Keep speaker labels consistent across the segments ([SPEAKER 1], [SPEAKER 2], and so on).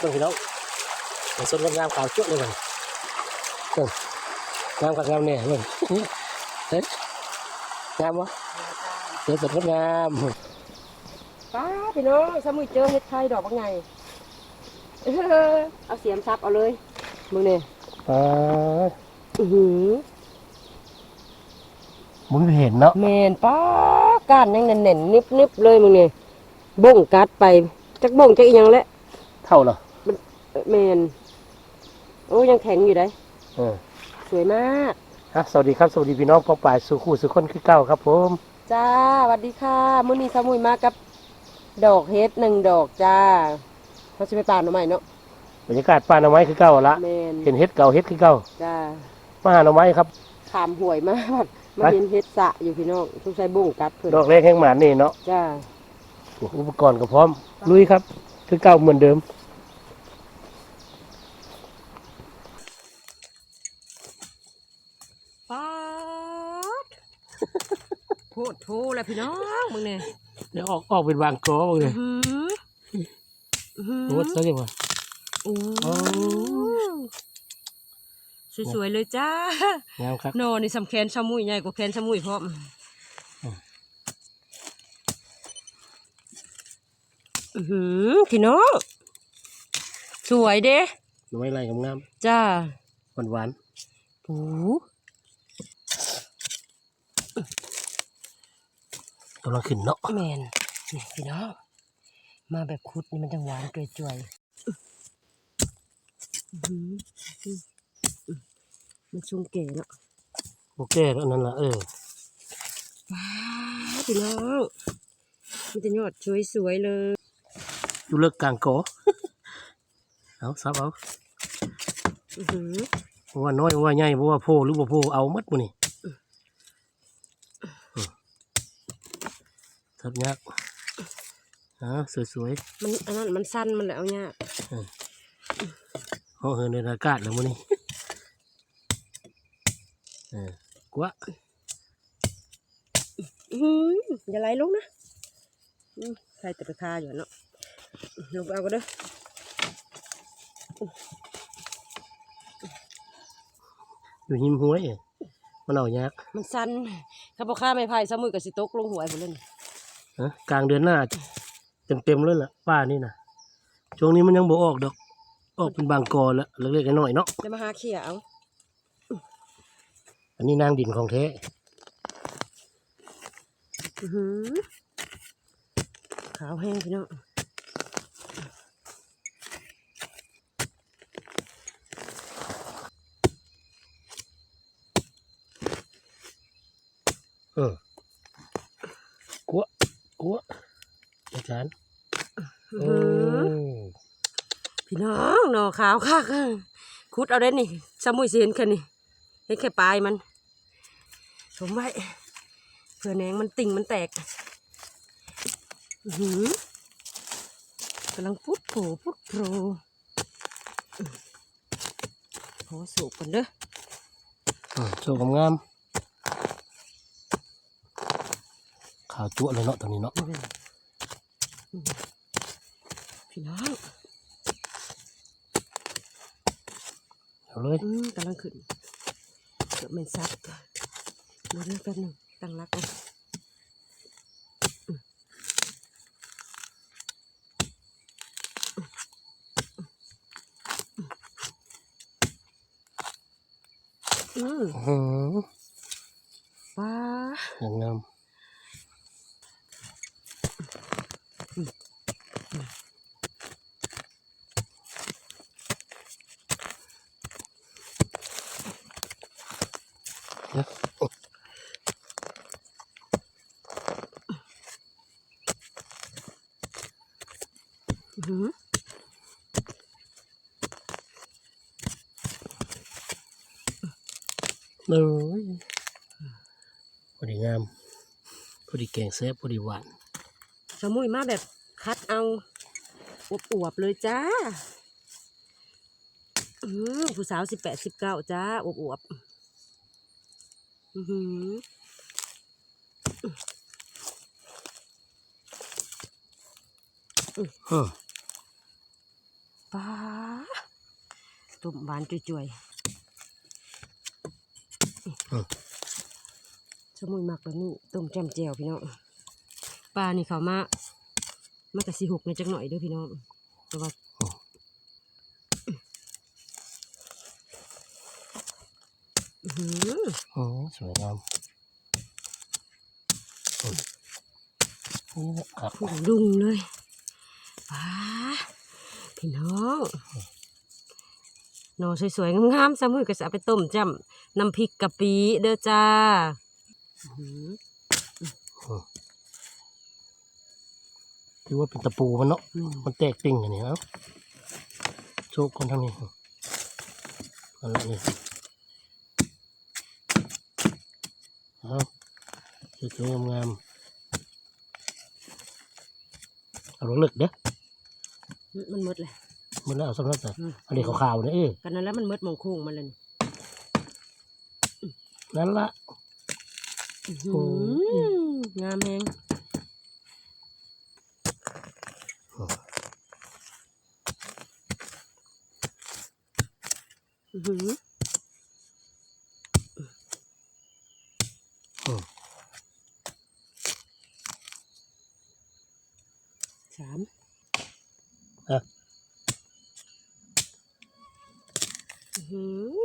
[SPEAKER 1] เบิ่งพี่น้องมันสดงามขาวจุ๊เลยมันเบิ่งงามกับงามเนี่ยเบิ่งเฮ้ยงามวะเจอสดงาม
[SPEAKER 2] ป้าพี่น้องสมุยเจอเห็ดไทยดอกว่าไงเออเอาเสียมซับเอาเลยมึงเนี่ย
[SPEAKER 1] อ่า
[SPEAKER 2] อือหือ
[SPEAKER 1] มึงเห็นเนาะ
[SPEAKER 2] แมนป้าก้านยังแน่นๆนิบๆเลยมึงเนี่ยบ่งกัดไปจักบ่งจักอีหยังแหละ
[SPEAKER 1] เท่าเหรอ
[SPEAKER 2] เอ้อแมนโอ้ยังแข็งอยู่ได้
[SPEAKER 1] เออ
[SPEAKER 2] สวยมาก
[SPEAKER 1] ฮะสวัสดีครับ สวัสดีพี่น้องพ่อป่ายสู่คู่สู่คนคือเก้าครับ ผม
[SPEAKER 2] จ้าสวัสดีค่ะมื้อนี้สมุยมากับ ดอกเฮ็ดหนึ่งดอกจ้าเขาจะไปป่านหน่อไม้เนาะ
[SPEAKER 1] บรรยากาศป่าหน่อไม้คือเก้าละ
[SPEAKER 2] แมน
[SPEAKER 1] เห็นเฮ็ดเก่าเฮ็ดคือเก้า
[SPEAKER 2] จ้า
[SPEAKER 1] มาหาหน่อไม้ครับ
[SPEAKER 2] ขามห่วยมากมา
[SPEAKER 1] ไป
[SPEAKER 2] เห็นเฮ็ดสะอยู่พี่น้องต้องใช้บ่งกัดเพิ่น
[SPEAKER 1] ดอกแรกแห่งหมานนี่เนาะ
[SPEAKER 2] จ้า
[SPEAKER 1] อุปกรณ์ก็พร้อมลุยครับ คือเก่าเหมือนเดิม
[SPEAKER 2] ป๊าด โพดโพแล้วพี่น้องมึงเนี่ย
[SPEAKER 1] เดี๋ยวออกออกเป็นบางกอบ้างเลย
[SPEAKER 2] อื้อหืออื้อหือ
[SPEAKER 1] โอ้ซะดีกว่า
[SPEAKER 2] โอ้
[SPEAKER 1] โอ้
[SPEAKER 2] สวยๆเลยจ้างา
[SPEAKER 1] มครับ
[SPEAKER 2] โนนี่สำแคนชะมุยใหญ่กว่าแคนชะมุยพร้อมอื้อหือพี่น้องสวยเด้
[SPEAKER 1] หน่อไม้ไรงาม
[SPEAKER 2] จ้า
[SPEAKER 1] หวานหวาน
[SPEAKER 2] โอ้
[SPEAKER 1] ๆกำลังขึ้นเนาะ
[SPEAKER 2] แมนนี่พี่น้องมาแบบคุดนี่มันจังหวานเกยจ่วยๆอื้อหืออื้ออื้อมันชุงเก๋เนาะ
[SPEAKER 1] โอเคแล้วนั่นละเออ
[SPEAKER 2] ว้าวพี่น้องมันจะยอดสวยๆเลย
[SPEAKER 1] อยู่เลิกกลางกอเอาซับเอา
[SPEAKER 2] อื้อหือ
[SPEAKER 1] เพราะว่าน้อยเพราะว่าใหญ่เพราะว่าโพหรือบ่โพเอามัดมื้อนี่อืม ทับยากอ่าสวย
[SPEAKER 2] มันอันนั้นมันสั้นมันแหละเอาเนี่ยาก
[SPEAKER 1] ๆเฮาเฮินในอากาศแล้วมื้อนี้เออกว่า
[SPEAKER 2] อื้อหืออย่าไหลลงนะอืมใครแต่ไปคาอยู่เนาะลงไปเอาก็เด้อ
[SPEAKER 1] อยู่หิมห้วยมันเอายาก
[SPEAKER 2] มันสั้นถ้าพอข้าไม่พายสมือกับสิตกลงหัวไปเลย
[SPEAKER 1] ฮะกลางเดือนหน้า เต็มๆเลยล่ะป้านี่นะช่วงนี้มันยังบ่ออกดอก ออกเป็นบางกอแล้วเล็กๆน้อยๆเนาะ
[SPEAKER 2] จะมาหาเขี่ยเอา
[SPEAKER 1] อันนี้นางดินของแท้
[SPEAKER 2] อื้อหือขาวแห้งพี่น้อง
[SPEAKER 1] เออกัวกัว อาจารย์
[SPEAKER 2] อื้อ
[SPEAKER 1] โอ้
[SPEAKER 2] หือพี่น้องหน่อขาวค่ะคุดเอาได้นี่สมุยสิเห็นแค่นี้เห็นแค่ปลายมันผมไว้เผื่อแหนงมันติ่งมันแตกอื้อหือกำลังพุดโผล่พุดโผล่ขอสูบกันเด้อ
[SPEAKER 1] อืมโชว์งามๆขาวจั่วเลยเนาะตรงนี้เนาะ
[SPEAKER 2] นี่เป็นอืม พี่น้อง
[SPEAKER 1] เอาเลย
[SPEAKER 2] อืมกำลังขึ้นเกือบเป็นซับเดี๋ยวเรื่องแป๊บหนึ่งตั้งรักก่อนอืม
[SPEAKER 1] อื้อหือ
[SPEAKER 2] ป้า
[SPEAKER 1] อย่างงามเดี๋ยว
[SPEAKER 2] อื้อหือ
[SPEAKER 1] เอ้ยพอดีงาม พอดีแกงแซ่บพอดีหวาน
[SPEAKER 2] สมุยมาแบบคัดเอาอวบๆเลยจ้าอืมผู้สาวสิบแปดสิบเก้าจ้าอวบๆอือหือ
[SPEAKER 1] อืม
[SPEAKER 2] ป้าตุ่มบานจุยๆ สมุนมักแบบนี้ต้มแจ่มแจ่วพี่น้องปลานี่เขามามันก็สิหกในอยจักหน่อยเด้อพี่น้องแต่ว่าอื้อหือ
[SPEAKER 1] อืมสวยงามอืมนี่นะครับ
[SPEAKER 2] พุ่งดุงเลยว้าพี่น้องหน่อสวยๆงามๆสามือก็จะเอาไปต้มจ้ำ น้ำพริกกะปิเด้อจ้าอื้อหือ
[SPEAKER 1] ถือว่าเป็นตะปูมันเนาะ
[SPEAKER 2] อืม
[SPEAKER 1] มันแตกติ่งอย่างนี้ครับโชคคนทางนี้อันนี้เอาสวยๆงามๆเอาลงเลึกเด้อ
[SPEAKER 2] มันหมดเลย
[SPEAKER 1] มันแล้วเอาสำหรับแต่
[SPEAKER 2] อืม
[SPEAKER 1] อันนี้ขาวๆเนี่ยเออ
[SPEAKER 2] กันนั้นแล้วมันหมดหมองโค้งมันเลย นี่
[SPEAKER 1] นั่นละ
[SPEAKER 2] อื้อหื
[SPEAKER 1] โอ้
[SPEAKER 2] องามแฮงอื้อหือ
[SPEAKER 1] อืม
[SPEAKER 2] สาม
[SPEAKER 1] อะ
[SPEAKER 2] อื้อหือ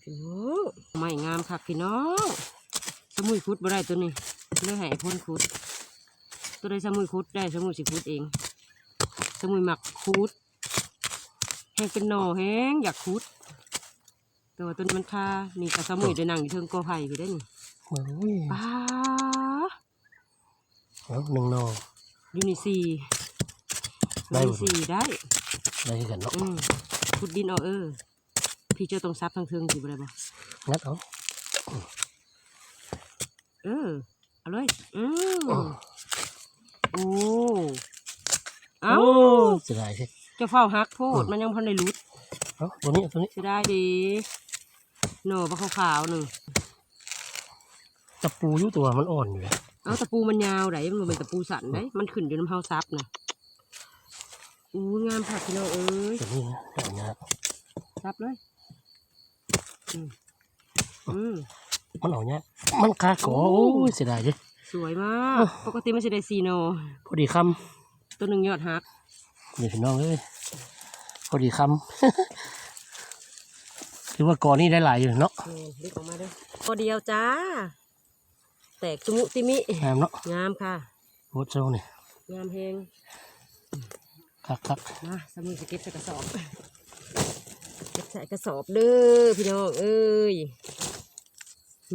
[SPEAKER 2] พี่น้อ งไม่งามคักพี่น้องสมุยคุดบ่ได้ตัวนี้เลยให้ไอ้พ่นคุด ตัวใดสมุยคุดได้สมุยสิคุดเอง สมุยหมักคุดแห้งเป็นหน่อแห้งอยากคุดแต่ว่าตัวนี้มันคานี่กับสมุยได้นั่งอยู่เทิงกอไผ่พี่ได้นี่
[SPEAKER 1] โอ้ย
[SPEAKER 2] ป้า
[SPEAKER 1] เอาหนึ่งนอ
[SPEAKER 2] ยูนิซี
[SPEAKER 1] ได้
[SPEAKER 2] ยู
[SPEAKER 1] หม
[SPEAKER 2] นิ
[SPEAKER 1] ด
[SPEAKER 2] ซีได้
[SPEAKER 1] ได้กันเนาะ
[SPEAKER 2] อืมขุดดินเอาเออ พี่เจ้าต้องซับทางเทิงสิบ่ได้บ่
[SPEAKER 1] งัดเอา
[SPEAKER 2] เออเอาเลยอืม
[SPEAKER 1] อ๋อ
[SPEAKER 2] โอ้เอ้า
[SPEAKER 1] เสียดายสิ
[SPEAKER 2] เจะเฝ้าฮักโพด
[SPEAKER 1] อืม
[SPEAKER 2] มันยังพันได้รุด
[SPEAKER 1] เอาตัวนี้ตัวนี้
[SPEAKER 2] จะได้ดีโหน่ปลาขาวๆหนึ่ง
[SPEAKER 1] ตะปูอยู่ตัวมันอ่อนอยู่เลย
[SPEAKER 2] เอาตะปูมันยาวไดมันบ่เป็นตะปูสันไดมันขึ้นอยู่น้ำเฮาซับนะอู้งามผักพี่น้องเอ้ย
[SPEAKER 1] ตัวนี้นะเดี๋ยวนะ
[SPEAKER 2] ซับเลยอืมอื ม
[SPEAKER 1] มันเอาเนี่ยมันคาขอ
[SPEAKER 2] โอ้
[SPEAKER 1] โอ้ยเสียดายสิ
[SPEAKER 2] สวยมาก ปกติมันจะได้ซีโน
[SPEAKER 1] พอดีค
[SPEAKER 2] ตัวหนึ่งยอดฮักำ
[SPEAKER 1] นี่พี่น้องเอ้ยพอดีคำคือว่ากอนี่ได้หลายอยู่เนาะ
[SPEAKER 2] นี่ดึกออกมาเด้วยพอเดียวจ้า แตกตุมุติมิ
[SPEAKER 1] งามเนาะ
[SPEAKER 2] งามค่ะ
[SPEAKER 1] โคตรเจ้านี่
[SPEAKER 2] งามเฮง
[SPEAKER 1] คักคัก
[SPEAKER 2] มาสมุนสเก็ตใส่กระสอบเก็บใส่กระสอบเด้อพี่น้องเอ้ย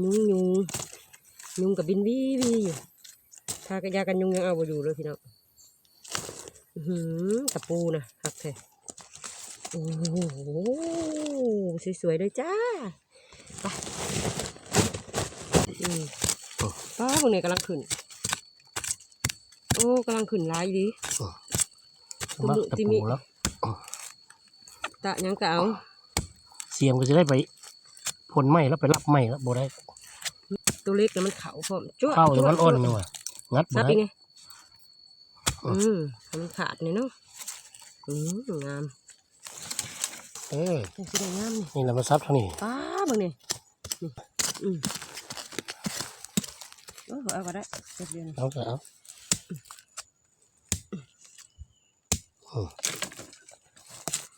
[SPEAKER 2] ยุงยุงยุงกับบินวีวีอยู่ถ้ากระยากันยุงยังเอาไปอยู่เลยพี่น้องอื้อหือตะปูนะหักแท้โอ้โหสวยๆเลยจ้าไปอืมป้าพวกนี้กำลังขึ้น โอ้กำลังขึ้นหลายดี
[SPEAKER 1] มักตะปูแล้ว
[SPEAKER 2] ตะยังกะเอา
[SPEAKER 1] เสียมก็จะได้ไป ผลไม้แล้วไปรับไม้แล้วบ่ได้
[SPEAKER 2] ตัวเล็กเนี่ยมันเขาพร้อมจ้ว
[SPEAKER 1] เข้าอยู่
[SPEAKER 2] จ้ว
[SPEAKER 1] มันอ่อน
[SPEAKER 2] จ้ว
[SPEAKER 1] นี่ว่ะงัดบ่
[SPEAKER 2] ซับ
[SPEAKER 1] ได้
[SPEAKER 2] อีกไงอืมให้มันขาดนี่เนาะอืมงาม
[SPEAKER 1] เออ
[SPEAKER 2] เป็นสีงามนี่
[SPEAKER 1] นี่เรามาซับเท่านี้
[SPEAKER 2] ป้าเบิ่งนี่นี่อืมเออเอาก็ได้เก็บเดียวนี่
[SPEAKER 1] เอาก็เอา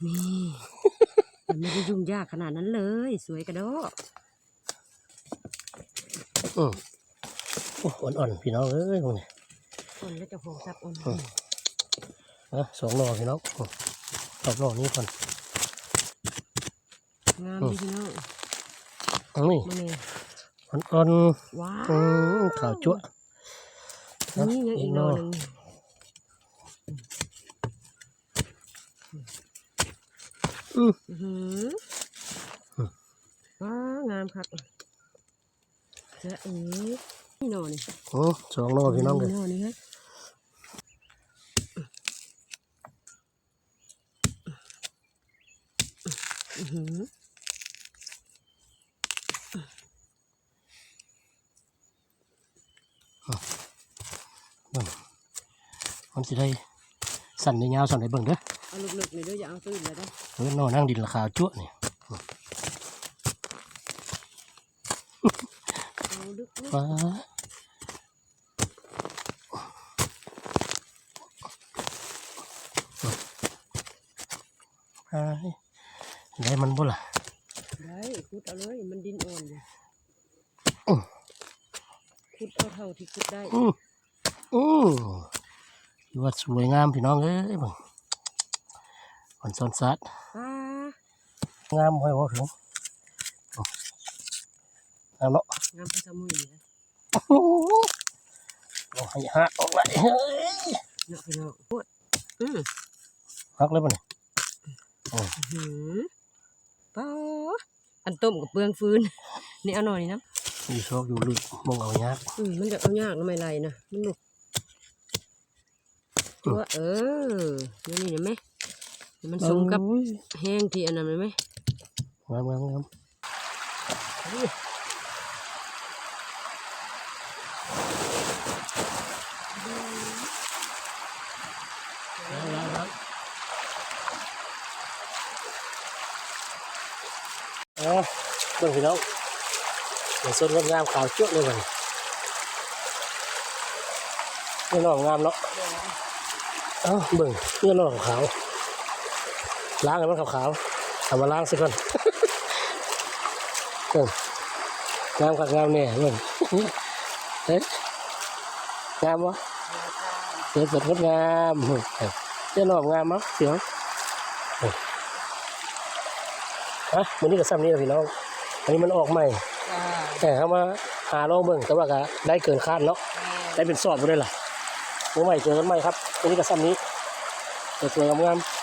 [SPEAKER 2] นี่ มันไม่ได้ยุ่งยากขนาดนั้นเลย สวยกระโดด
[SPEAKER 1] อืมโอ้อ่อนๆพี่น้องเอ้ยพวกนี้
[SPEAKER 2] คนแล้วจะโหซับอ่อน
[SPEAKER 1] นะสองรอพี่น้องอืมรอบรอบนี้ก่อน
[SPEAKER 2] งามดีพี่น้อง
[SPEAKER 1] อันนี้
[SPEAKER 2] มาเนี่ย
[SPEAKER 1] อ่อน
[SPEAKER 2] ว้า
[SPEAKER 1] ๆอื
[SPEAKER 2] ว
[SPEAKER 1] มขาวจั๊วะ
[SPEAKER 2] นี่ยังอีกหนอหนึ่ง
[SPEAKER 1] อื
[SPEAKER 2] อหือว้างามครับจะเอ๋นี่หนอนี่
[SPEAKER 1] อืมสองรอพี่น้องเลย
[SPEAKER 2] หนอนี่ฮะอือหือ
[SPEAKER 1] มันสิได้สั่นในยาสั่นในเบิ่งเด้อ
[SPEAKER 2] เอาลึกๆนี่เด้วยอย่าเอาตื้นเลยได้
[SPEAKER 1] เฮ้ยนอนนั่งดินราคาจั่วนี่
[SPEAKER 2] เอาลึก
[SPEAKER 1] ฟ้าไอ้ได้มันบ่ล่ะ
[SPEAKER 2] ๆได้ขุดเอาเลยมันดินอ่อนอยู่
[SPEAKER 1] อื้อ
[SPEAKER 2] ขุดเอาเท่าที่ขุดได้
[SPEAKER 1] อืออือถือว่าสวยงามพี่น้องเอ้ยเบิ่ง มันซ้อนซัด
[SPEAKER 2] ป้างา
[SPEAKER 1] มห้อยหัวถึงงามเนาะ
[SPEAKER 2] งามพระสมุยนี่นะ
[SPEAKER 1] โอ้โหเอาให้หักออกเลยเฮ้ย
[SPEAKER 2] เนาะพี่น้องพูดอืม
[SPEAKER 1] หักเลยป่ะเนี่ย
[SPEAKER 2] หืมป้าอันต้มกับเปลืองฟืนนี่เอาหน่อยนะ
[SPEAKER 1] มีโชคอยู่ลึกมองเอายาก
[SPEAKER 2] อืมมันจะเอายากทำไมไรนะมันหนุกตัวเออนี่นี่เห็นไหม มันสมกับ
[SPEAKER 1] โอ้ย
[SPEAKER 2] แห้งที่อันนั้นเลยไหม
[SPEAKER 1] งามงามงามเออเบิ่งพี่น้องเดี๋ยวสดงดงามขาวจุ๊เลยมันนี่น้องงามเนาะเอ้าเบิ่งนี่น้องขาว ล้างให้มันขาวๆเอามาล้างสิก่อนเบิ่งงามกับงามเนี่ยเบิ่งเฮ้ยงามวะเดี๋ยวสดงดงามเฮ้ยเจ้าน้องงามมั้งเสียวเฮ้ยฮะวันนี้ก็ซ้ำนี้แหละพี่น้อง อันนี้มันออกใหม่แต่เขามาหาลองเบิ่งแต่ว่าก็ได้เกินคาดเนาะได้เป็นสอบไปเลยล่ะเมื่อใหม่เจอกันใหม่ครับวันนี้ก็ซ้ำนี้สวยๆงามๆ